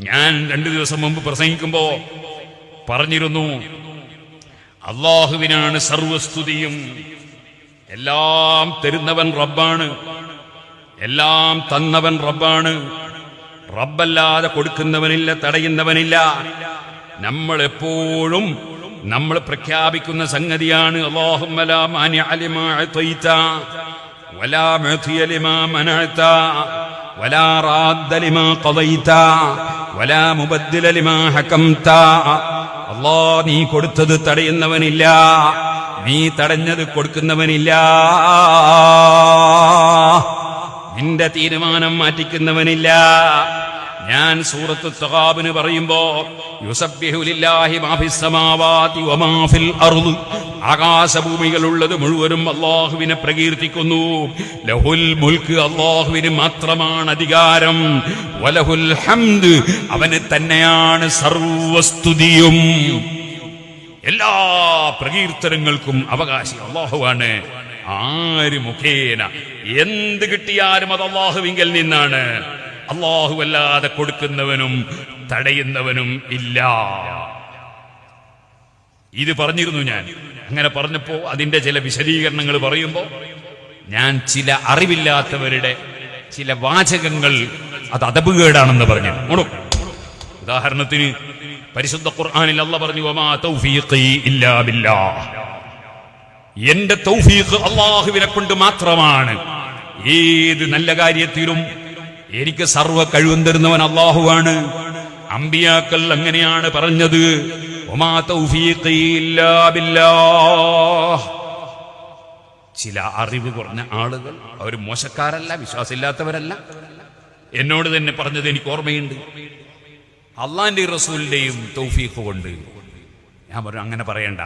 ഞാൻ രണ്ടു ദിവസം മുമ്പ് പ്രസംഗിക്കുമ്പോ പറഞ്ഞിരുന്നു അള്ളാഹുവിനാണ് സർവസ്തുതിയും. എല്ലാം തരുന്നവൻ റബ്ബാണ്. എല്ലാം തന്നവൻ റബ്ബാണ്. റബ്ബല്ലാതെ കൊടുക്കുന്നവനില്ല തടയുന്നവനില്ല. നമ്മൾ എപ്പോഴും നമ്മൾ പ്രഖ്യാപിക്കുന്ന സംഗതിയാണ് അല്ലാഹുമ്മ ലാ മാനിഅ ലിമാ അഅ്തൈത വലാ മെഥിയലിമാ ലിമാ മനഅത വലാ لما ഖദൈത വലാ മുബദ്ദില ലിമാ ഹകംത അല്ലാ നീ കൊടുത്തത് തടയുന്നവനില്ല. നീ തടഞ്ഞത് കൊടുക്കുന്നവനില്ല. നിന്റെ തീരുമാനം മാറ്റിക്കുന്നവനില്ല. ഞാൻ സൂറത്ത് തഹാബിന് പറയുമ്പോ ആകാശഭൂമികളുള്ളത് മുഴുവനും അള്ളാഹുവിനെ പ്രകീർത്തിക്കുന്നു. ലഹുൽ മുൽക്ക് അള്ളാഹുവിന് മാത്രമാണ് അധികാരം. വലഹുൽ ഹംദ് അവന് തന്നെയാണ് സർവസ്തുതിയും. എല്ലാ പ്രകീർത്തനങ്ങൾക്കും അവകാശി അള്ളാഹുവാണ് ആര് മുഖേന എന്ത് കിട്ടിയാലും അത് അള്ളാഹുവിങ്കൽ നിന്നാണ്. അള്ളാഹു അല്ലാതെ കൊടുക്കുന്നവനും തടയുന്നവനും ഇല്ല. ഇത് പറഞ്ഞിരുന്നു ഞാൻ. അങ്ങനെ പറഞ്ഞപ്പോ അതിന്റെ ചില വിശദീകരണങ്ങൾ പറയുമ്പോൾ ഞാൻ ചില അറിവില്ലാത്തവരുടെ ചില വാചകങ്ങൾ അത് അതപുകേടാണെന്ന് പറഞ്ഞു. ഓണോ ഉദാഹരണത്തിന് പരിശുദ്ധ ഖുർആാനിൽ അല്ല പറഞ്ഞു ഇല്ലാ ബില്ലാ എന്റെ തൗഫീഖ് അള്ളാഹുവിനെ കൊണ്ട് മാത്രമാണ്. ഏത് നല്ല കാര്യത്തിലും എനിക്ക് സർവ കഴിവും തരുന്നവൻ അള്ളാഹുവാണ്. അമ്പിയാക്കൾ അങ്ങനെയാണ് പറഞ്ഞത്. ചില അറിവ് കുറഞ്ഞ ആളുകൾ അവർ മോശക്കാരല്ല വിശ്വാസമില്ലാത്തവരല്ല. എന്നോട് തന്നെ പറഞ്ഞത് എനിക്ക് ഓർമ്മയുണ്ട്. അള്ളാന്റെ റസൂലിന്റെയും തൗഫീഖ് കൊണ്ട്. ഞാൻ പറഞ്ഞു അങ്ങനെ പറയണ്ട.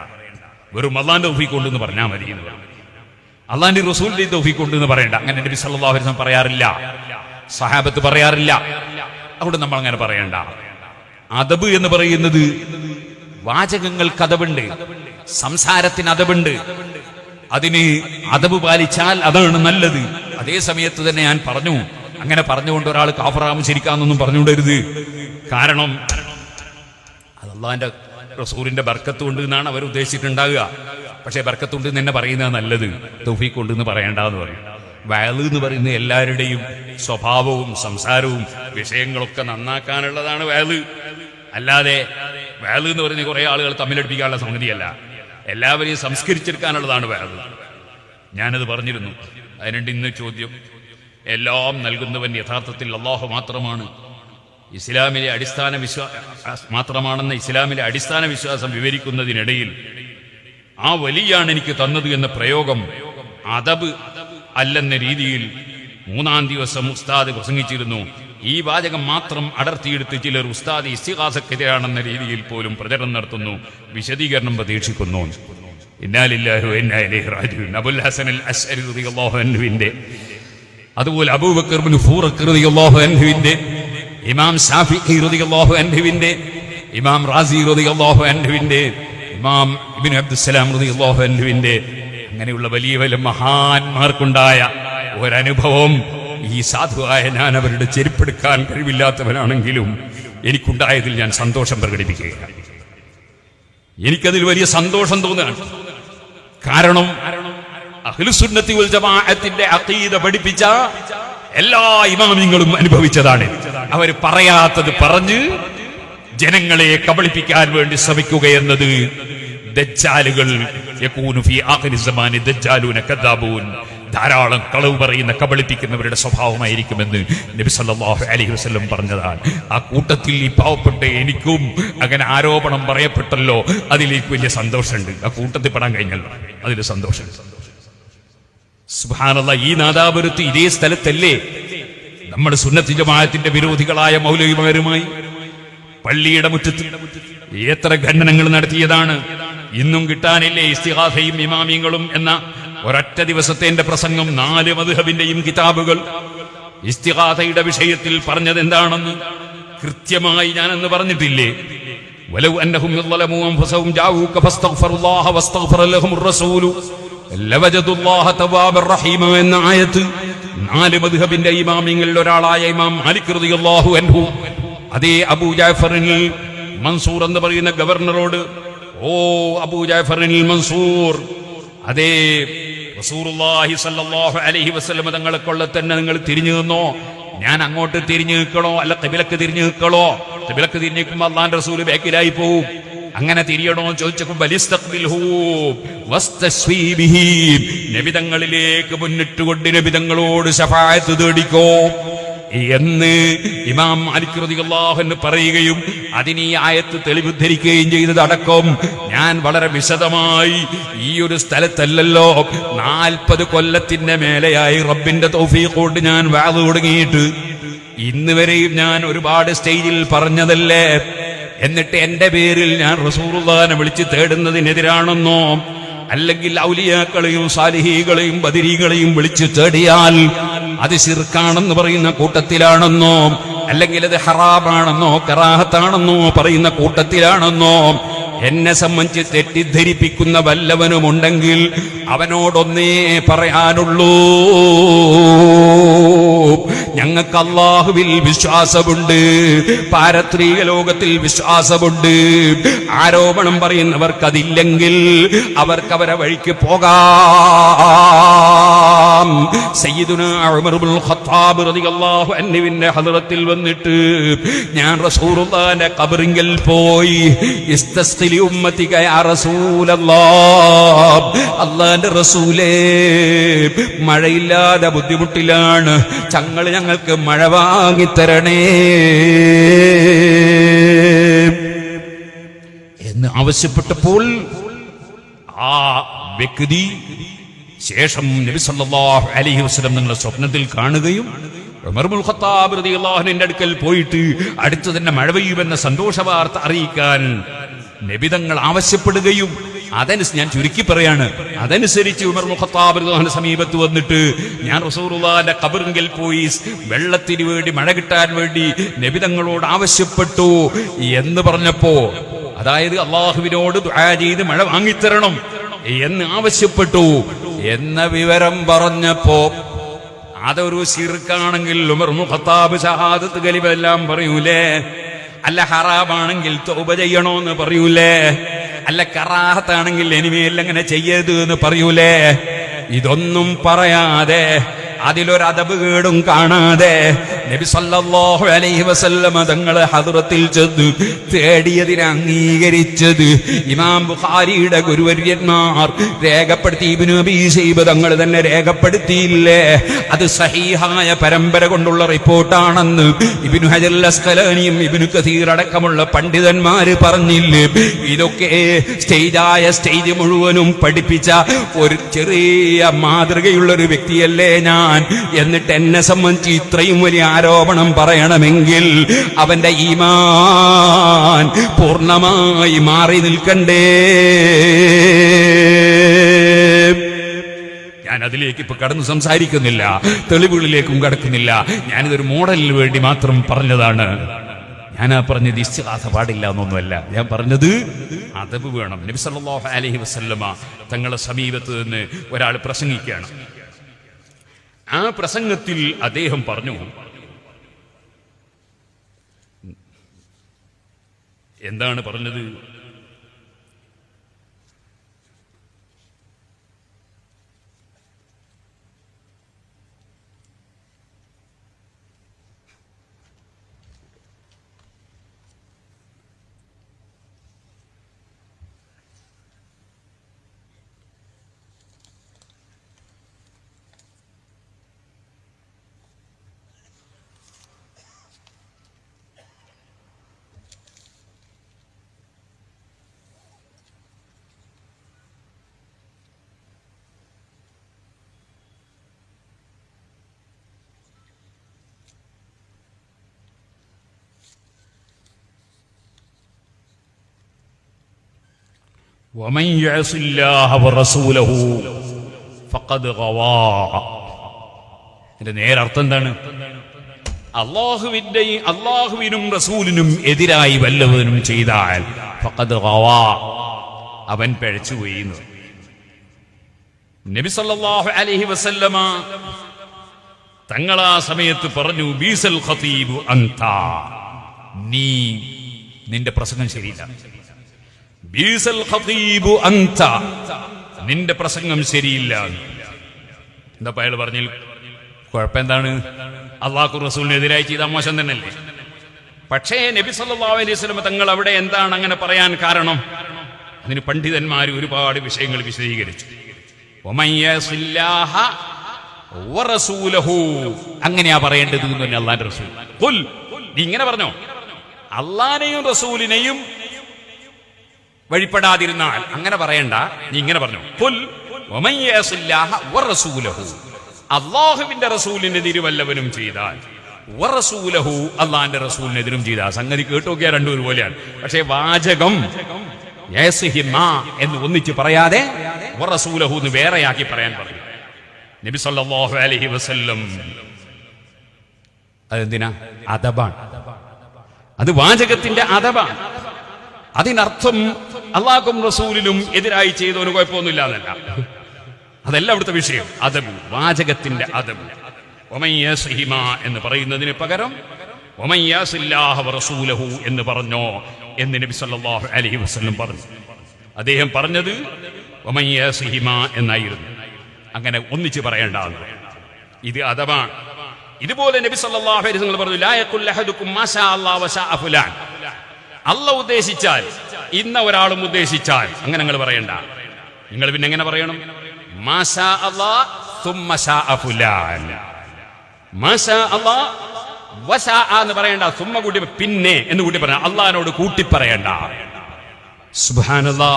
വെറും അള്ളാന്റെ തൗഫീഖ് കൊണ്ട് എന്ന് പറഞ്ഞാൽ മതി. അള്ളാന്റെ റസൂലിന്റെയും തൗഫീഖ് കൊണ്ട് എന്ന് പറയണ്ട. അങ്ങനെ നബി വസല്ലം പറയാറില്ല. സഹാബത്ത് പറയാറില്ല. അവിടെ നമ്മൾ അങ്ങനെ പറയണ്ട. അതബ് എന്ന് പറയുന്നത് വാചകങ്ങൾക്ക് അതവുണ്ട് സംസാരത്തിന് അതവുണ്ട്. അതിന് അതവ് പാലിച്ചാൽ അതാണ് നല്ലത്. അതേ സമയത്ത് തന്നെ ഞാൻ പറഞ്ഞു അങ്ങനെ പറഞ്ഞുകൊണ്ട് ഒരാൾ കാഫറാമ് ശരിക്കാന്നൊന്നും പറഞ്ഞുകൊണ്ടരുത് കാരണം അതല്ലാന്റെ റസൂറിന്റെ റസൂലിന്റെ ബർക്കത്ത് കൊണ്ട് എന്നാണ് അവർ ഉദ്ദേശിച്ചിട്ടുണ്ടാകുക പക്ഷേ ബർക്കത്തുണ്ട് എന്ന് തന്നെ പറയുന്നത് നല്ലത് തൗഫീഖ് ഉണ്ട് എന്ന് പറയണ്ടെന്ന് പറയും. വയൽ എന്ന് പറയുന്ന എല്ലാവരുടെയും സ്വഭാവവും സംസാരവും വിഷയങ്ങളൊക്കെ നന്നാക്കാനുള്ളതാണ് വയൽ. അല്ലാതെ വയൽ എന്ന് പറയുന്ന കുറെ ആളുകൾ തമ്മിലടിപ്പിക്കാനുള്ള സംഗതിയല്ല. എല്ലാവരെയും സംസ്കരിച്ചെടുക്കാനുള്ളതാണ് വയൽ. ഞാനത് പറഞ്ഞിരുന്നു. അതിനുണ്ട് ഇന്ന് ചോദ്യം. എല്ലാം നൽകുന്നവൻ യഥാർത്ഥത്തിൽ അള്ളാഹു മാത്രമാണ്. ഇസ്ലാമിലെ അടിസ്ഥാന വിശ്വാസ മാത്രമാണെന്ന ഇസ്ലാമിലെ അടിസ്ഥാന വിശ്വാസം വിവരിക്കുന്നതിനിടയിൽ ആ വലിയാണ് എനിക്ക് തന്നത് എന്ന പ്രയോഗം അതബ് അല്ലെന്ന രീതിയിൽ മൂന്നാം ദിവസം ഉസ്താദ് പ്രസംഗിച്ചിരുന്നു. ഈ വാചകം മാത്രം അടർത്തിയെടുത്ത് ചിലർ ഉസ്താദ് ഇസ്തിഹാസക്കെതിരാണെന്ന രീതിയിൽ പോലും പ്രചരണം നടത്തുന്നു. വിശദീകരണം പ്രതീക്ഷിക്കുന്നു. അബുൽ ഹസൻ അൻഹുവിന്റെ അതുപോലെ അബൂബക്കർ ബിൻ ഫൂറഖ് അൻഹുവിന്റെ ഇമാം റളിയല്ലാഹു അൻഹുവിന്റെ ഇമാം റാസി അൻഹുവിന്റെ ഇമാം അബ്ദുസ്സലാം റളിയല്ലാഹു അൻഹുവിന്റെ അങ്ങനെയുള്ള വലിയ വലിയ മഹാന്മാർക്കുണ്ടായ ഒരനുഭവം ഈ സാധുവായ ഞാൻ അവരുടെ ചെരുപ്പെടുക്കാൻ കഴിവില്ലാത്തവനാണെങ്കിലും എനിക്കുണ്ടായതിൽ ഞാൻ സന്തോഷം പ്രകടിപ്പിക്കുകയാണ്. എനിക്കതിൽ വലിയ സന്തോഷം തോന്നുകയാണ്. കാരണം അഖിലുസുന്നത്തി വൽ ജമാഅത്തിന്റെ അഖീദ പഠിപ്പിച്ച എല്ലാ ഇമാമിങ്ങളും അനുഭവിച്ചതാണ്. അവർ പറയാത്തത് പറഞ്ഞ് ജനങ്ങളെ കബളിപ്പിക്കാൻ വേണ്ടി ശ്രമിക്കുക എന്നത് ദജ്ജാലുകൾ ധാരാളം കളവ് പറയുന്ന കബളിപ്പിക്കുന്നവരുടെ സ്വഭാവമായിരിക്കുമെന്ന് നബി സല്ലല്ലാഹു അലൈഹി വസല്ലം പറഞ്ഞതാണ്. ആ കൂട്ടത്തിൽ ഈ പാവപ്പെട്ട എനിക്കും അങ്ങനെ ആരോപണം പറയപ്പെട്ടല്ലോ. അതിലേക്ക് വലിയ സന്തോഷമുണ്ട്. ആ കൂട്ടത്തിൽ പെടാൻ കഴിഞ്ഞല്ലോ. അതിൽ സന്തോഷം സുഹാനുള്ള ഈ നാദാപുരത്ത് ഇതേ സ്ഥലത്തല്ലേ നമ്മുടെ സുന്നത്തി ജമാഅത്തിന്റെ വിരോധികളായ മൗലവിമാരുമായി പള്ളിയുടെ മുറ്റത്ത് എത്ര ഖണ്ഡനങ്ങൾ നടത്തിയതാണ്. ഇന്നും കിട്ടാനില്ലേ ഇസ്തിഹാസയും ഇമാമിയങ്ങളും എന്ന ഒരൊറ്റ ദിവസത്തെ എന്റെ പ്രസംഗം നാല് മധുഹബിന്റെയും കിതാബുകൾ ഇസ്തിഹാസയുടെ വിഷയത്തിൽ പറഞ്ഞത് എന്താണെന്ന് കൃത്യമായി ഞാനെന്ന് പറഞ്ഞിട്ടില്ലേ ولو انهم ظلموا انفسهم جاءوك فاستغفروا الله واستغفر لهم الرسول لوجدوا الله توابا رحيما എന്ന ആയത്ത് നാല് മദ്ഹബിന്റെ ഇമാമിങ്ങളിൽ ഒരാളായ ഇമാം മാലിക് റളിയല്ലാഹു അൻഹു അതേ അബൂ ജാഫറിൽ മൻസൂർ എന്ന് പറയുന്ന ഗവർണറോട് ഓ അബൂ ജാഫറിൽ മൻസൂർ. അതേ റസൂറുല്ലാഹി സല്ലല്ലാഹു അലൈഹി വസല്ലം തങ്ങളെ തന്നെ നിങ്ങൾ തിരിഞ്ഞു നിന്നോ? ഞാൻ അങ്ങോട്ട് തിരിഞ്ഞു നിൽക്കണോ? അല്ല കിബിലക്ക് തിരിഞ്ഞു നിൽക്കണോ? കിബിലക്ക് തിരിഞ്ഞു നിൽക്കുമ്പോൾ അള്ളാൻ റസൂൽ ബാക്കിലായി പോവും. അങ്ങനെ തിരിയണോ ചോദിച്ചപ്പോൾ. നബിതങ്ങളിലേക്ക് മുന്നിട്ടുകൊണ്ട് നബിതങ്ങളോട് ശഫായത്ത് തേടിക്കോ? എന്ന് ഇമാം മാലിക് റളിയല്ലാഹു എന്ന് പറയുകയും അതിന് ഈ ആയത്ത് തെളിവുദ്ധരിക്കുകയും ചെയ്തതടക്കം ഞാൻ വളരെ വിശദമായി ഈ ഒരു സ്ഥലത്തല്ലല്ലോ. നാൽപ്പത് കൊല്ലത്തിന്റെ മേലെയായി റബ്ബിന്റെ തൗഫീഖ് കൊണ്ട് ഞാൻ വാത് തുടങ്ങിയിട്ട് ഇന്ന് വരെയും ഞാൻ ഒരുപാട് സ്റ്റേജിൽ പറഞ്ഞതല്ലേ? എന്നിട്ട് എന്റെ പേരിൽ ഞാൻ റസൂറുല്ലാനെ വിളിച്ച് തേടുന്നതിനെതിരാണെന്നോ? അല്ലെങ്കിൽ ഔലിയാക്കളെയും സാലിഹികളെയും ബദിരികളെയും വിളിച്ചു തേടിയാൽ അത് ശിർക്കാണെന്ന് പറയുന്ന കൂട്ടത്തിലാണെന്നോ അല്ലെങ്കിൽ അത് ഹറാബാണെന്നോ കറാഹത്താണെന്നോ പറയുന്ന കൂട്ടത്തിലാണെന്നോ എന്നെ സംബന്ധിച്ച് തെറ്റിദ്ധരിപ്പിക്കുന്ന വല്ലവനുമുണ്ടെങ്കിൽ അവനോടൊന്നേ പറയാനുള്ളൂ. ഞങ്ങൾക്ക് അള്ളാഹുവിൽ വിശ്വാസമുണ്ട്. പാരത്രീക ലോകത്തിൽ വിശ്വാസമുണ്ട്. ആരോപണം പറയുന്നവർക്ക് അതില്ലെങ്കിൽ അവർക്ക് അവരെ വഴിക്ക് പോകാം ഹദ്റത്തിൽ വന്നിട്ട് ഞാൻ റസൂലുള്ളാഹിന്റെ കബറിങ്കൽ പോയി. അള്ളാന്റെ റസൂലേ മഴയില്ലാതെ ബുദ്ധിമുട്ടിലാണ്. ചങ്ങൾ ഞങ്ങൾക്ക് മഴ വാങ്ങിത്തരണേ എന്ന് ആവശ്യപ്പെട്ടപ്പോൾ ആ വ്യക്തി ശേഷം നബി സല്ലല്ലാഹു അലൈഹി നിങ്ങളെ സ്വപ്നത്തിൽ കാണുകയും ഖത്താബ് അടുക്കൽ പോയിട്ട് അടുത്തു തന്നെ മഴ പെയ്യുമെന്ന സന്തോഷ വാർത്ത അറിയിക്കാൻ നബിതങ്ങൾ ആവശ്യപ്പെടുകയും അതനുസരിച്ച് ഞാൻ ചുരുക്കി പറയാണ്. അതനുസരിച്ച് ഉമർ മുഖത്താബ് സമീപത്ത് വന്നിട്ട് ഞാൻ റസൂലുള്ളാഹിന്റെ കബറിങ്കിൽ പോയി വെള്ളത്തിന് വേണ്ടി മഴ കിട്ടാൻ വേണ്ടി നബിതങ്ങളോട് ആവശ്യപ്പെട്ടു എന്ന് പറഞ്ഞപ്പോ അതായത് അള്ളാഹുവിനോട് ചെയ്ത് മഴ വാങ്ങിത്തരണം എന്ന് ആവശ്യപ്പെട്ടു എന്ന വിവരം പറഞ്ഞപ്പോ അതൊരു സിർക്കാണെങ്കിൽ ഉമർ മുഖത്താബ് ഷഹാദത്ത് കലിവെല്ലാം പറയൂലേ? അല്ല ഹറാബാണെങ്കിൽ തോപ ചെയ്യണോന്ന് പറയൂലേ? അല്ല കറാഹത്താണെങ്കിൽ ഇനിമേൽ അങ്ങനെ ചെയ്യരുത് എന്ന് പറയൂലേ? ഇതൊന്നും പറയാതെ അതിലൊരു അതപ് കേടും കാണാതെ നബി സല്ലല്ലാഹു അലൈഹി വസല്ലമ തങ്ങളെ ഹദ്റത്തിൽ ചെന്ന് തേടിയതിനെ അംഗീകരിച്ചത് ഇമാം ബുഖാരിയുടെ ഗുരുവര്യന്മാർ രേഖപ്പെടുത്തി ഇബ്നു അബീ ശൈബ തങ്ങൾ തന്നെ രേഖപ്പെടുത്തിയില്ലേ? അത് സഹീഹായ പരമ്പര കൊണ്ടുള്ള റിപ്പോർട്ടാണെന്ന് ഇബ്നു ഹജർ അസ്കലാനിയും ഇബ്നു കസീർ അടക്കമുള്ള പണ്ഡിതന്മാര് പറഞ്ഞില്ലേ? ഇതൊക്കെ സ്റ്റേജായ സ്റ്റേജ് മുഴുവനും പഠിപ്പിച്ച ഒരു ചെറിയ മാതൃകയുള്ള ഒരു വ്യക്തിയല്ലേ ഞാൻ. എന്നിട്ട് എന്നെ സംബന്ധിച്ച് ഇത്രയും വലിയ ആരോപണം പറയണമെങ്കിൽ അവന്റെ ഈമാൻ പൂർണമായി മാറി നിൽക്കണ്ടേ. ഞാൻ അതിലേക്ക് ഇപ്പൊ കടന്നു സംസാരിക്കുന്നില്ല തെളിവുകളിലേക്കും കടക്കുന്നില്ല. ഞാനിതൊരു മോഡലിന് വേണ്ടി മാത്രം പറഞ്ഞതാണ്. ഞാൻ ആ പറഞ്ഞത് ഇസ്തിഹാസ പാടില്ല എന്നൊന്നുമല്ല. ഞാൻ പറഞ്ഞത് അതവ് വേണം. നബി സല്ലല്ലാഹു അലൈഹി വസല്ലമ സമീപത്ത് നിന്ന് ഒരാൾ പ്രസംഗിക്കുകയാണ്. ആ പ്രസംഗത്തിൽ അദ്ദേഹം പറഞ്ഞു എന്താണ് പറഞ്ഞത്? ومن يعص الله ورسوله فقد غوى ഇതിന്റെ നേരർത്ഥം എന്താണ് അള്ളാഹുവിന്റെയും അള്ളാഹുവിനും റസൂലിനും എതിരായി വല്ലവനും ചെയ്താൽ ഫഖദ് ഗവാ അവൻ പിഴച്ചുപോയി എന്ന് പറയും. നബി സല്ലല്ലാഹു അലൈഹി വസല്ലമ തങ്ങൾ ആ സമയത്ത് പറഞ്ഞു ബീസൽ ഖതീബു അന്ത നീ നിന്റെ പ്രസംഗം ശരിയില്ല ബീസൽ ഖതീബു അന്ത നിന്റെ പ്രസംഗം ശരിയില്ല. എന്താ അയാൾ പറഞ്ഞിൽ കുഴപ്പമെന്താണ്? അള്ളാഹു റസൂലിനെതിരായി ചെയ്ത മോശം തന്നെയല്ലേ? പക്ഷേ നബി സല്ലാ അലൈഹി വസല്ലം തങ്ങൾ അവിടെ എന്താണ് അങ്ങനെ പറയാൻ കാരണം? അതിന് പണ്ഡിതന്മാർ ഒരുപാട് വിഷയങ്ങൾ വിശദീകരിച്ചു. അങ്ങനെയാ പറയേണ്ടത് എന്ന് അള്ളാന്റെ റസൂൽ. ഇങ്ങനെ പറഞ്ഞോ? അള്ളാനെയും റസൂലിനെയും വഴിപ്പെടാതിരുന്നാൽ. അങ്ങനെ പറയണ്ട. നീ ഇങ്ങനെ പറഞ്ഞു. പുൽ അള്ളാഹുവിന്റെ റസൂലിന്റെ തിരുവല്ലവനും ചെയ്താൽ. അള്ളാന്റെ റസൂലിനെതിരും ചെയ്ത സംഗതി കേട്ടോക്കിയ രണ്ടുപേരും പോലെയാണ് പക്ഷേ വാചകം എന്ന് ഒന്നിച്ച് പറയാതെ എന്ന് വേറെയാക്കി പറയാൻ പറഞ്ഞു. നബി സല്ലല്ലാഹു അലൈഹി വസല്ലം അതെന്തിനാ? അദബാണ്. അത് വാചകത്തിന്റെ അദബാണ്. അതിനർത്ഥം അള്ളാഹും റസൂലിനും എതിരായി ചെയ്തവന് കുഴപ്പമൊന്നുമില്ല എന്നല്ല അതല്ല അവിടുത്തെ വിഷയം. അതബ് വാചകത്തിന്റെ ഒമയ്യസിഹിമ എന്ന് പറയുന്നതിന് പകരം എന്ന് പറഞ്ഞോ എന്ന് നബി സല്ലല്ലാഹു അലൈഹി വസല്ലം പറഞ്ഞു. അദ്ദേഹം പറഞ്ഞത് എന്നായിരുന്നു. അങ്ങനെ ഒന്നിച്ച് പറയേണ്ടതാണ്. ഇത് അഥവാ ഇതുപോലെ നബി സല്ലല്ലാഹു അലൈഹി പറഞ്ഞു അല്ല ഉദ്ദേശിച്ചാൽ ഇന്ന ഒരാളും ഉദ്ദേശിച്ചാൽ അങ്ങനെ നിങ്ങൾ പറയണ്ട. നിങ്ങൾ പിന്നെ എങ്ങനെ പറയണം? മാഷാ മാഷാ എന്ന് പറയണ്ട സുമ്മ കൂട്ടി പിന്നെ എന്ന് കൂട്ടി പറയണം അള്ളഹാനോട് കൂട്ടി പറയണ്ട. സുബാനല്ലാ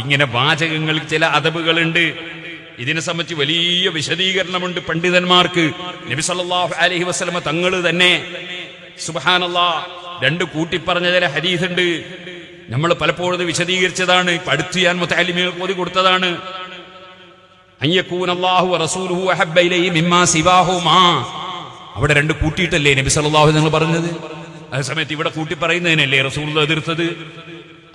ഇങ്ങനെ വാചകങ്ങൾ ചില അതബുകളുണ്ട് ഇതിനെ സംബന്ധിച്ച് വലിയ വിശദീകരണമുണ്ട് പണ്ഡിതന്മാർക്ക്. നബി സല്ലല്ലാഹു അലൈഹി വസല്ലമ തങ്ങൾ തന്നെ. സുബഹാനല്ലാ രണ്ട് കൂട്ടിപ്പറഞ്ഞ ചില ഹദീസ് ഉണ്ട് നമ്മൾ പലപ്പോഴും വിശദീകരിച്ചതാണ്. പഠിത്തു ഞാൻ മുത്താലിമി ഓതി കൊടുത്തതാണ്. അവിടെ രണ്ട് കൂട്ടിയിട്ടല്ലേ നബി സല്ലാഹു നിങ്ങൾ പറഞ്ഞത്? അതേ സമയത്ത് ഇവിടെ കൂട്ടി പറയുന്നതിനല്ലേ റസൂൽ എതിർത്തത്?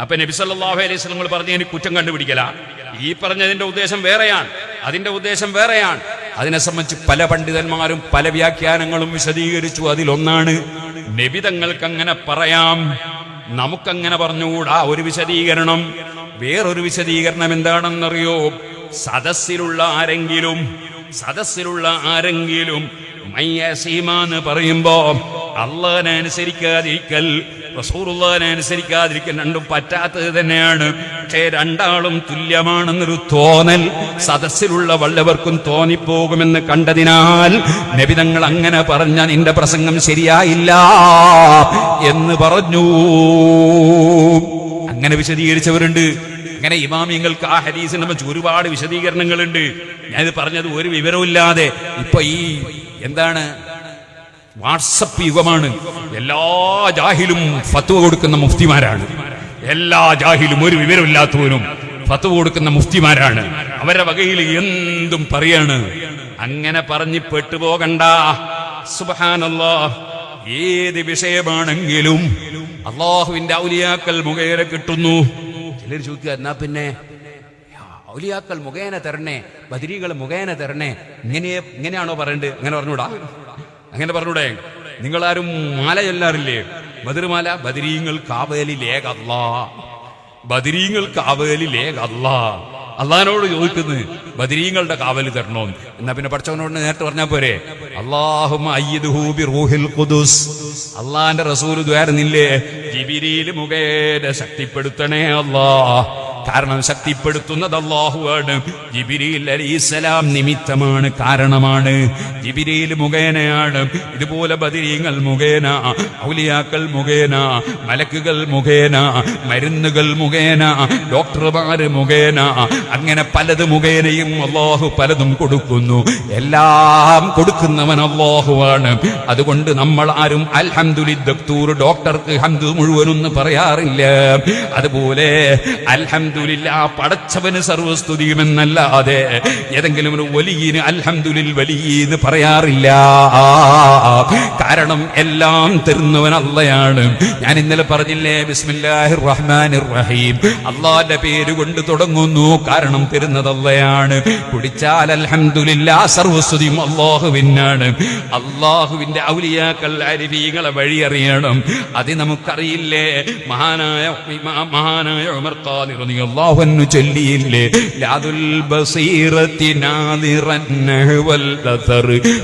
അപ്പൊ നബി സല്ലാഹു അലൈഹി വസല്ലം പറഞ്ഞതിന് കുറ്റം കണ്ടുപിടിക്കല. ഈ പറഞ്ഞതിന്റെ ഉദ്ദേശം വേറെയാണ്. അതിന്റെ ഉദ്ദേശം വേറെയാണ്. അതിനെ സംബന്ധിച്ച് പല പണ്ഡിതന്മാരും പല വ്യാഖ്യാനങ്ങളും വിശദീകരിച്ചു. അതിലൊന്നാണ് നബി തങ്ങൾക്ക് അങ്ങനെ പറയാം. നമുക്കങ്ങനെ പറഞ്ഞുകൂടാ ഒരു വിശദീകരണം. വേറൊരു വിശദീകരണം എന്താണെന്നറിയോ? സദസ്സിലുള്ള ആരെങ്കിലും സദസ്സിലുള്ള ആരെങ്കിലും മയ്യസീമ എന്ന് പറയുമ്പോ അള്ളഹനുസരിക്കാതിരിക്കൽ റസൂറുള്ളാനെ അനുസരിക്കാതിരിക്കാൻ രണ്ടും പറ്റാത്തത് തന്നെയാണ്. പക്ഷേ രണ്ടാളും തുല്യമാണെന്നൊരു തോന്നൽ സദസ്സിലുള്ള വല്ലവർക്കും തോന്നിപ്പോകുമെന്ന് കണ്ടതിനാൽ നബിതങ്ങൾ അങ്ങനെ പറഞ്ഞ നിന്റെ പ്രസംഗം ശരിയായില്ല എന്ന് പറഞ്ഞു. അങ്ങനെ വിശദീകരിച്ചവരുണ്ട്. അങ്ങനെ ഇമാമിയങ്ങൾക്ക് ആ ഹദീസിനെ വെച്ച് ഒരുപാട് വിശദീകരണങ്ങളുണ്ട്. ഞാനിത് പറഞ്ഞത് ഒരു വിവരവും ഇല്ലാതെ ഇപ്പൊ ഈ എന്താണ് വാട്സപ്പ് യുഗമാണ്. എല്ലാ ജാഹിലും ഫത്വ കൊടുക്കുന്ന മുഫ്തിമാരാണ്. എല്ലാ ജാഹിലും ഒരു വിവരമില്ലാത്തവനും ഫത്വ കൊടുക്കുന്ന മുഫ്തിമാരാണ്. അവരുടെ വകയിൽ എന്തും പറയാണ്. അങ്ങനെ പറഞ്ഞ് പെട്ടുപോകണ്ട. സുബാനല്ലോ ഏത് വിഷയമാണെങ്കിലും അള്ളാഹുവിന്റെ ഔലിയാക്കൽ മുഖേന കിട്ടുന്നു. ചിലർ ചോദിക്കുക എന്നാ പിന്നെ? ഔലിയാക്കൾ മുഖേന തരണേ ബദിരികൾ മുഖേന തരണേ. ഇങ്ങനെ ഇങ്ങനെയാണോ പറയണ്ടത് അങ്ങനെ പറഞ്ഞൂടാ അങ്ങനെ പറഞ്ഞൂടെ. നിങ്ങളാരും മാല ചൊല്ലാറില്ലേ ബദർമാല ബദരീങ്ങൾ ബദിരീങ്ങൾ ബദരീങ്ങൾ കാവലിലേകല്ല. അള്ളഹാനോട് ചോദിക്കുന്നത് ബദരീങ്ങളുടെ കാവൽ തരണോ എന്നാ പിന്നെ പഠിച്ചവനോട് നേരത്തെ പറഞ്ഞാ പോരെ? അള്ളാന്റെ റസൂൽ ദ്വാരുന്നില്ലേ ജിബിരിയിൽ മുഖേന ശക്തിപ്പെടുത്തണേ അല്ലാ കാരണം ശക്തിപ്പെടുത്തുന്നത് അള്ളാഹുവാണ്. ജിബിരിയിൽ അലിസ്ലാം നിമിത്തമാണ് കാരണമാണ്. ജിബിരിയിൽ മുഖേനയാണ്. ഇതുപോലെ ബദിരീങ്ങൾ മുഖേന ഔലിയാക്കൾ മുഖേന മലക്കുകൾ മുഖേന മരുന്നുകൾ മുഖേന ഡോക്ടർമാര് മുഖേന അങ്ങനെ പലത് മുഖേനയും അള്ളാഹു പലതും കൊടുക്കുന്നു. എല്ലാം കൊടുക്കുന്നവൻ അള്ളാഹുവാണ്. അതുകൊണ്ട് നമ്മൾ ആരും അൽഹംദുലി ദക്തൂർ ഡോക്ടർക്ക് ഹംദു മുഴുവനൊന്നും പറയാറില്ല. അതുപോലെ അൽഹം അൽഹംദുലില്ല പടച്ചവന് സർവസ്തുതിയുമെന്നല്ലാതെ ഏതെങ്കിലും ഒരു വലിയന് അൽഹംദുലിൽ വലിയെന്ന് പറയാറില്ല. കാരണം എല്ലാം തരുന്നവൻ അല്ലയാണ് ഞാൻ ഇന്നലെ പറഞ്ഞില്ലേ ബിസ്മില്ലാഹിർ റഹ്മാനിർ റഹീം അള്ളാന്റെ പേര് കൊണ്ട് തുടങ്ങുന്നു കാരണം തരുന്നത് അള്ളയാണ് കുടിച്ചാൽ അൽഹംദുലില്ല സർവസ്തുതിയും അള്ളാഹുവിനാണ്. അള്ളാഹുവിന്റെ ഔലിയാക്കൾ അരിഫീകളെ വഴി അറിയണം. അത് നമുക്കറിയില്ലേ? മഹാനായ മഹാനായ ഉമർ ഖാദി റളിയല്ലാഹു ചൊല്ലിയില്ലേ ലാദുൽ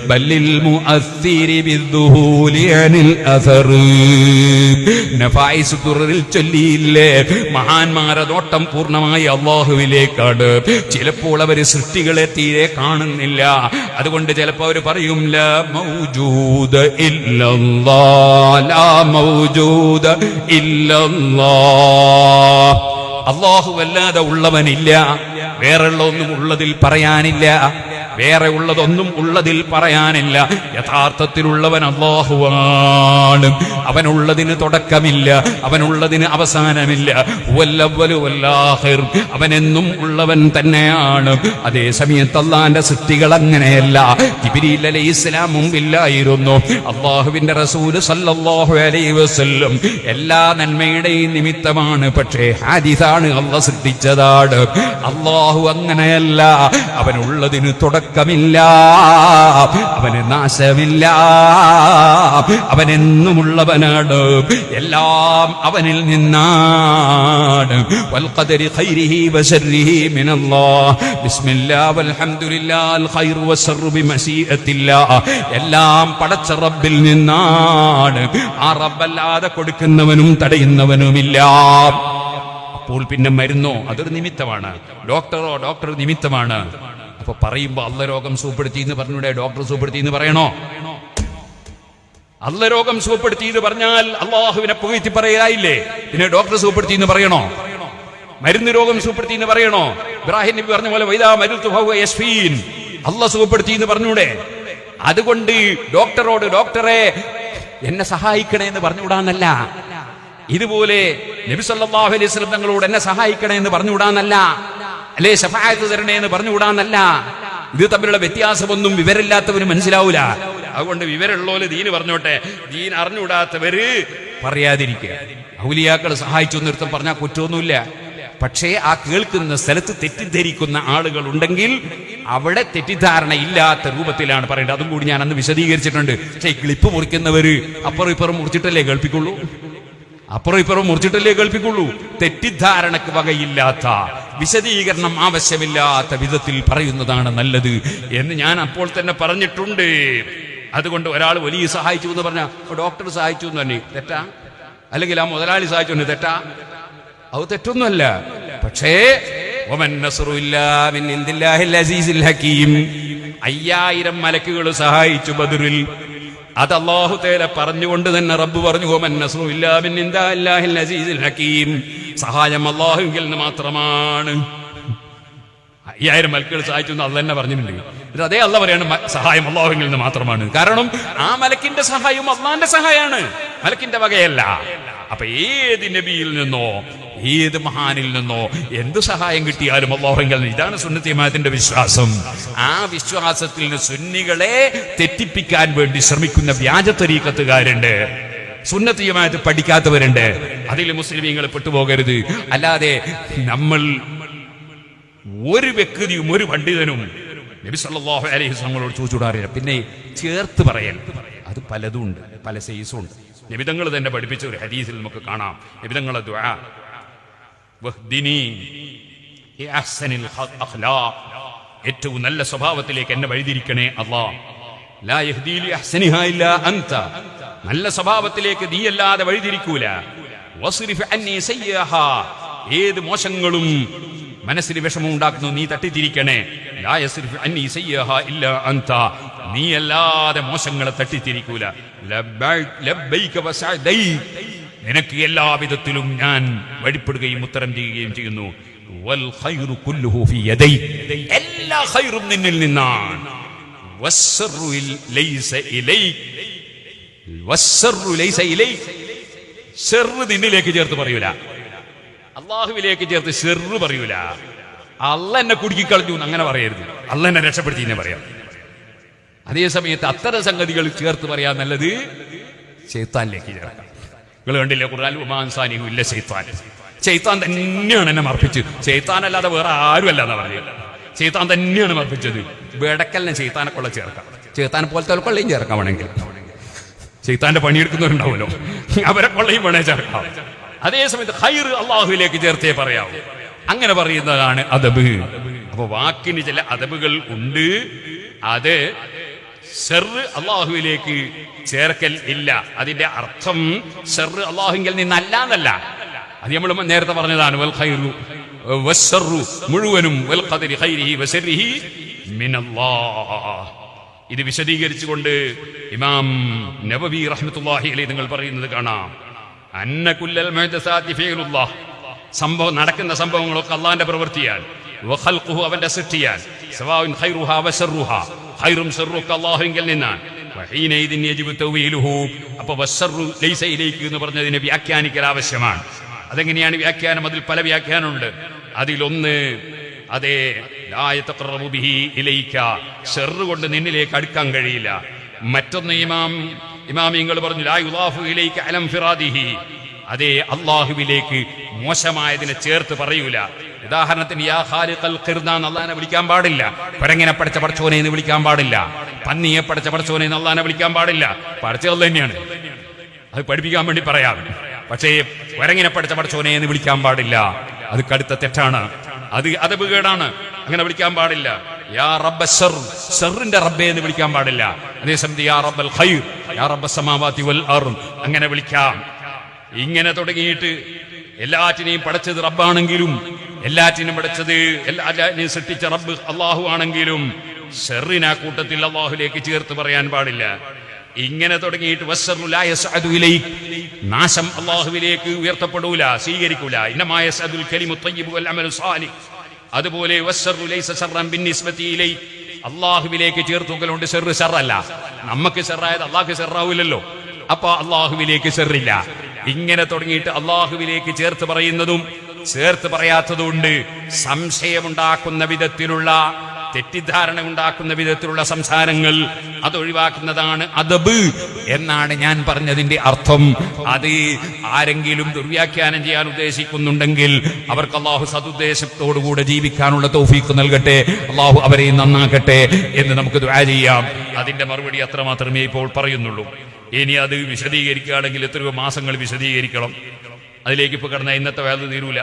ബല്ലിൽ മുഅസ്സിരി അസർ. ചൊല്ലിയില്ലേ മഹാന്മാരെ നോട്ടം പൂർണമായി അള്ളാഹുവിലേക്കാണ് ചിലപ്പോൾ അവർ സൃഷ്ടികളെ തീരെ കാണുന്നില്ല. അതുകൊണ്ട് ചിലപ്പോൾ അവർ പറയും ലാ മൗജൂദ ഇല്ലല്ലാ ലാ മൗജൂദ അള്ളാഹു ഉള്ളവനില്ല ഉള്ളവനില്ല. വേറെയുള്ള ഒന്നും ഉള്ളതിൽ പറയാനില്ല. വേറെ ഉള്ളതൊന്നും ഉള്ളതിൽ പറയാനില്ല. യഥാർത്ഥത്തിലുള്ളവൻ അള്ളാഹുവാണ് അവനുള്ളതിന് തുടക്കമില്ല. അവനുള്ളതിന് അവസാനമില്ല. അവനെന്നും ഉള്ളവൻ തന്നെയാണ്. അതേ സമയത്ത് അള്ളാന്റെ സൃഷ്ടികൾ അങ്ങനെയല്ല. അലൈഹി ഇസ്ലാം മുമ്പില്ലായിരുന്നു. അള്ളാഹുവിന്റെ റസൂൽ അലൈഹി വസ്ല്ലും എല്ലാ നന്മയുടെയും നിമിത്തമാണ്. പക്ഷേ ഹാദിസാണ് അള്ള സൃഷ്ടിച്ചതാണ്. അള്ളാഹു അങ്ങനെയല്ല. അവനുള്ളതിന് തുടക്കമില്ല അവന് നാശമില്ല. അവനെന്നുമുള്ളവനാണ്. എല്ലാം അവനിൽ നിന്നാണ്. എല്ലാം പടച്ച റബ്ബിൽ നിന്നാണ്. ആ റബ്ബല്ലാതെ കൊടുക്കുന്നവനും തടയുന്നവനുമില്ല. അപ്പോൾ പിന്നെ മരുന്നോ? അതൊരു നിമിത്തമാണ്. ഡോക്ടറോ? ഡോക്ടർ നിമിത്തമാണ്. അപ്പൊ പറയുമ്പോ അല്ല രോഗം സുഖപ്പെടുത്തി എന്ന് പറഞ്ഞൂടെ ഡോക്ടർ സുഖപ്പെടുത്തി എന്ന് പറയണോ? അല്ല രോഗം സുഖപ്പെടുത്തി എന്ന് പറഞ്ഞാൽ അള്ളാഹുവിനെ പുകഴ്ത്തി പറയായില്ലേ പിന്നെ ഡോക്ടർ സുഖപ്പെടുത്തി എന്ന് പറയണോ? മരുന്ന് രോഗം സുഖപ്പെടുത്തി എന്ന് പറയണോ? ഇബ്രാഹിം നബി പറഞ്ഞ പോലെ വൈദാ മരുത്തു ഫഹുവ യശ്ഫീൻ. അല്ല സുഖപ്പെടുത്തി എന്ന് പറഞ്ഞൂടെ? അതുകൊണ്ട് ഡോക്ടറോട് ഡോക്ടറെ എന്നെ സഹായിക്കണേ എന്ന് പറഞ്ഞുകൂടാന്നല്ല. ഇതുപോലെ നബി അലൈഹി വസല്ലം തങ്ങളോട് എന്നെ സഹായിക്കണേ എന്ന് പറഞ്ഞുകൂടാന്നല്ല. അല്ലേ ശഫായത്ത് തരണേ എന്ന് പറഞ്ഞുകൂടാന്നല്ല ഇത് തമ്മിലുള്ള വ്യത്യാസമൊന്നും വിവരമില്ലാത്തവന് മനസ്സിലാവൂല. അതുകൊണ്ട് വിവരമുള്ളവര് ദീന് പറഞ്ഞോട്ടെ. ദീൻ അറിഞ്ഞുകൂടാത്തവര് പറയാതിരിക്കുക. ഔലിയാക്കൾ സഹായിച്ചു നിർത്തം പറഞ്ഞാൽ കുറ്റമൊന്നുമില്ല. പക്ഷേ ആ കേൾക്കുന്ന സ്ഥലത്ത് തെറ്റിദ്ധരിക്കുന്ന ആളുകൾ ഉണ്ടെങ്കിൽ അവിടെ തെറ്റിദ്ധാരണ ഇല്ലാത്ത രൂപത്തിലാണ് പറയേണ്ടത്. അതും കൂടി ഞാൻ അന്ന് വിശദീകരിച്ചിട്ടുണ്ട്. പക്ഷേ ക്ലിപ്പ് മുറിക്കുന്നവര് അപ്പുറം ഇപ്പുറം മുറിച്ചിട്ടല്ലേ കേൾപ്പിക്കുള്ളൂ? അപ്പുറം ഇപ്പുറം മുറിച്ചിട്ടല്ലേ കേൾപ്പിക്കുള്ളൂ? തെറ്റിദ്ധാരണക്ക് വകയില്ലാത്ത വിശദീകരണം ആവശ്യമില്ലാത്ത വിധത്തിൽ പറയുന്നതാണ് നല്ലത് എന്ന് ഞാൻ അപ്പോൾ തന്നെ പറഞ്ഞിട്ടുണ്ട്. അതുകൊണ്ട് ഒരാൾ വലിയ സഹായിച്ചു എന്ന് പറഞ്ഞ ഡോക്ടർ സഹായിച്ചു എന്ന് തന്നെ തെറ്റാ? അല്ലെങ്കിൽ ആ മുതലാളി സഹായിച്ചു എന്ന് തെറ്റാ? അത് തെറ്റൊന്നുമല്ല. പക്ഷേ അയ്യായിരം മലക്കുകൾ സഹായിച്ചു ബദറിൽ. അത് അള്ളാഹു തേല പറഞ്ഞുകൊണ്ട് തന്നെ റബ്ബ് പറഞ്ഞു "വമൻ ഇല്ലാ മിൻ അസീസിൽ ഹക്കീം. സഹായം അള്ളാഹുങ്കിൽ നിന്ന് മാത്രമാണ്. അയ്യായിരം മലക്കുകൾ സഹായിച്ചു അല്ല തന്നെ പറഞ്ഞിട്ടുണ്ട്. അതേ അല്ല പറയാണ് "മ- സഹായം അള്ളാഹുങ്കിൽ നിന്ന് മാത്രമാണ്. കാരണം ആ മലക്കിന്റെ സഹായം അള്ളാന്റെ സഹായമാണ്. മലക്കിന്റെ വകയല്ല. അപ്പൊ ഏത് നബിയിൽ നിന്നോ ഏത് മഹാനിൽ നിന്നോ എന്ത് സഹായം കിട്ടിയാലും അള്ളാഹുങ്കൽ ഇതാണ് സുന്നത്തിമാത്തിന്റെ വിശ്വാസം. ആ വിശ്വാസത്തിൽ സുന്നികളെ തെറ്റിപ്പിക്കാൻ വേണ്ടി ശ്രമിക്കുന്ന വ്യാജ തരീക്കത്തുകാരുണ്ട്. സുന്നത്തിയമായിട്ട് പഠിക്കാത്തവരുണ്ട്. അതിൽ മുസ്ലിമീങ്ങൾ പെട്ടുപോകരുത്. അല്ലാതെ നമ്മൾ ഒരു വ്യക്തിയും ഒരു പണ്ഡിതനും നബി സല്ലല്ലാഹു അലൈഹി വസല്ലമയോട് ചോദിച്ചുകൂടാറില്ല പിന്നെ ചേർത്ത് പറയൽ. അത് പലതും ഉണ്ട് പല സൈസും ഉണ്ട്. നിബിതങ്ങൾ തന്നെ പഠിപ്പിച്ച ഒരു ഹദീസിൽ നമുക്ക് കാണാം. നിബിതങ്ങളെ. ഏറ്റവും നല്ല സ്വഭാവത്തിലേക്ക് എന്നെ വഴിതിരിക്കണേ അള്ളാ. നല്ല സ്വഭാവത്തിലേക്ക് നീയല്ലാതെ വഴിതിരിക്കൂല. ഏത് മോശങ്ങളും മനസ്സിന് വിഷമം ഉണ്ടാക്കുന്നു നീ തട്ടിത്തിരിക്കണേ. നീ അല്ലാതെ മോശങ്ങളെ തട്ടിത്തിരിക്കൂല. നിനക്ക് എല്ലാ വിധത്തിലും ഞാൻ വഴിപ്പെടുകയും ഉത്തരം ചെയ്യുകയും ചെയ്യുന്നു. എല്ലാ നിന്നിൽ നിന്നാണ്. നിന്നിലേക്ക് ചേർത്ത് പറയൂല. അള്ളാഹുവിലേക്ക് ചേർത്ത് ഷെറ് പറയൂല. അല്ല എന്നെ കുടുക്കിക്കളഞ്ഞു അങ്ങനെ പറയരുത്. അല്ല എന്നെ രക്ഷപ്പെടുത്തി എന്നെ പറയാം. അതേ സമയത്ത് അത്തരം സംഗതികൾ ചേർത്ത് പറയാൻ നല്ലത് ചെയ്ത്താനിലേക്ക് ചേർക്കാം നിങ്ങൾ കണ്ടില്ലേ ഖുർആൻ ഉമാൻസാനിയും ഇല്ല ചെയ്ത്താൻ ചെയ്ത്താൻ തന്നെയാണ് എന്നെ മർപ്പിച്ചത് ചെയ്ത്താൻ അല്ലാതെ വേറെ ആരും അല്ല എന്നാ പറഞ്ഞത് ചെയ്ത്താൻ തന്നെയാണ് മർപ്പിച്ചത് വേടക്കലിനെ ചെയ്ത്താനെ കൊള്ള ചേർക്കാം. ചെയ്ത്താനെ പോലത്തെ കൊള്ളയും ചേർക്കാം വേണമെങ്കിൽ. ചെയ്ത്താന്റെ പണിയെടുക്കുന്നവരുണ്ടാവുമല്ലോ. അവരെ കൊള്ളയും വേണേ ചേർക്കാം. അതേ സമയത്ത് ഹൈർ അള്ളാഹുവിലേക്ക് ചേർത്തേ പറയാവൂ. അങ്ങനെ പറയുന്നതാണ് അതബ് അപ്പൊ വാക്കിന് ചില അതബുകൾ ഉണ്ട്. അത് ഷെറ് അള്ളാഹുവിലേക്ക് ചേർക്കൽ ഇല്ല. അതിന്റെ അർത്ഥം ഷെറ് അള്ളാഹുവിൽ നിന്നല്ല എന്നല്ല അത് നമ്മൾ നേരത്തെ പറഞ്ഞതാണ് വൽ ഖൈറു മുഴുവനും വൽ ഖദരി ഖൈരിഹി ഇത് വിശദീകരിച്ചുകൊണ്ട് ഇമാം നബവി റഹ്മത്തുള്ളാഹി അലൈഹി നിങ്ങൾ പറയുന്നത് കാണാം. അന്ന കുല്ലൽ സംഭവം നടക്കുന്ന സംഭവങ്ങളൊക്കെ അള്ളാന്റെ പ്രവൃത്തിയാൽ. അവന്റെ സൃഷ്ടിയാൽ. ശർറും ഒക്കെ അല്ലാഹുവിൽ നിന്നാണ് വഹീനൈദിൻ യജിബു തൗവീലുഹു. അപ്പോൾ വശർറു ലൈസ ഇലൈക്ക് എന്ന് പറഞ്ഞതിനെ വ്യാഖ്യാനിക്കൽ ആവശ്യമാണ്. അതെങ്ങനെയാണ് വ്യാഖ്യാനം? അതിൽ പല വ്യാഖ്യാനമുണ്ട്. അതിലൊന്ന് അതെ ഷെറ് കൊണ്ട് നിന്നിലേക്ക് അടുക്കാൻ കഴിയില്ല. മറ്റൊന്ന് ഇമാം ഇമാമിങ്ങൾ പറഞ്ഞു ലാ യുദാഫു ഇലൈക അലം ഫിറാദിഹി. അതേ അള്ളാഹുവിലേക്ക് മോശമായതിനെ ചേർത്ത് പറയൂല. ഉദാഹരണത്തിന് യാ ഖാലിഖൽ ഖിർദാൻ വിളിക്കാൻ പാടില്ല. കുരങ്ങിനെ പഠിച്ച പടച്ചോനെ എന്ന് വിളിക്കാൻ പാടില്ല. പന്നിയെ പഠിച്ച പടച്ചോനെ എന്ന് അള്ളാഹിനെ വിളിക്കാൻ പാടില്ല. പഠിച്ചത് തന്നെയാണ്. അത് പഠിപ്പിക്കാൻ വേണ്ടി പറയാം. പക്ഷേ കുരങ്ങിനെ പഠിച്ച പടച്ചോനെ എന്ന് വിളിക്കാൻ പാടില്ല. അത് കടുത്ത തെറ്റാണ്. അത് അതപകേടാണ് അങ്ങനെ വിളിക്കാൻ പാടില്ല. യാ റബ്ബ ഷറിന്റെ റബ്ബെ എന്ന് വിളിക്കാൻ പാടില്ല. അതേസമയത്ത് യാ റബ്ബൽ ഖൈർ യാ റബ്ബ വൽ അങ്ങനെ വിളിക്കാം. ഇങ്ങനെ തുടങ്ങിയിട്ട് എല്ലാറ്റിനെയും പടച്ചത് റബ്ബാണെങ്കിലും എല്ലാറ്റിനും പഠിച്ചത്. എല്ലാറ്റിനെയും സൃഷ്ടിച്ച റബ്ബ് അള്ളാഹു ആണെങ്കിലും ഷെറിന കൂട്ടത്തിൽ അള്ളാഹുലേക്ക് ചേർത്ത് പറയാൻ പാടില്ല. ഇങ്ങനെ തുടങ്ങിയിട്ട്. നാശം അള്ളാഹുവിലേക്ക് ഉയർത്തപ്പെടൂല സ്വീകരിക്കൂല. ഇന്നമായ അതുപോലെ. അള്ളാഹുവിലേക്ക് ചേർത്തുകൊണ്ട് ഷെറ് ഷെറല്ല നമുക്ക് ഷെറായത് അള്ളാഹ് ഷെറാവൂലല്ലോ. അപ്പൊ അള്ളാഹുവിലേക്ക് ഷെറില്ല. ഇങ്ങനെ തുടങ്ങിയിട്ട് അള്ളാഹുവിലേക്ക് ചേർത്ത് പറയുന്നതും ചേർത്ത് പറയാത്തതുകൊണ്ട് സംശയമുണ്ടാക്കുന്ന വിധത്തിലുള്ള തെറ്റിദ്ധാരണ ഉണ്ടാക്കുന്ന വിധത്തിലുള്ള സംസാരങ്ങൾ അത് ഒഴിവാക്കുന്നതാണ് അതബ് എന്നാണ് ഞാൻ പറഞ്ഞതിന്റെ അർത്ഥം. അത് ആരെങ്കിലും ദുർവ്യാഖ്യാനം ചെയ്യാൻ ഉദ്ദേശിക്കുന്നുണ്ടെങ്കിൽ അവർക്ക് അള്ളാഹു സതുദ്ദേശത്തോടുകൂടെ ജീവിക്കാനുള്ള തൗഫീക്ക് നൽകട്ടെ അള്ളാഹു അവരെ നന്നാക്കട്ടെ എന്ന് നമുക്ക് ദുആ ചെയ്യാം. അതിന്റെ മറുപടി അത്ര മാത്രമേ ഇപ്പോൾ പറയുന്നുള്ളൂ. ഇനി അത് വിശദീകരിക്കുകയാണെങ്കിൽ എത്രയോ മാസങ്ങൾ വിശദീകരിക്കണം. അതിലേക്ക് ഇപ്പോൾ കിടന്ന ഇന്നത്തെ വേദന തീരൂല.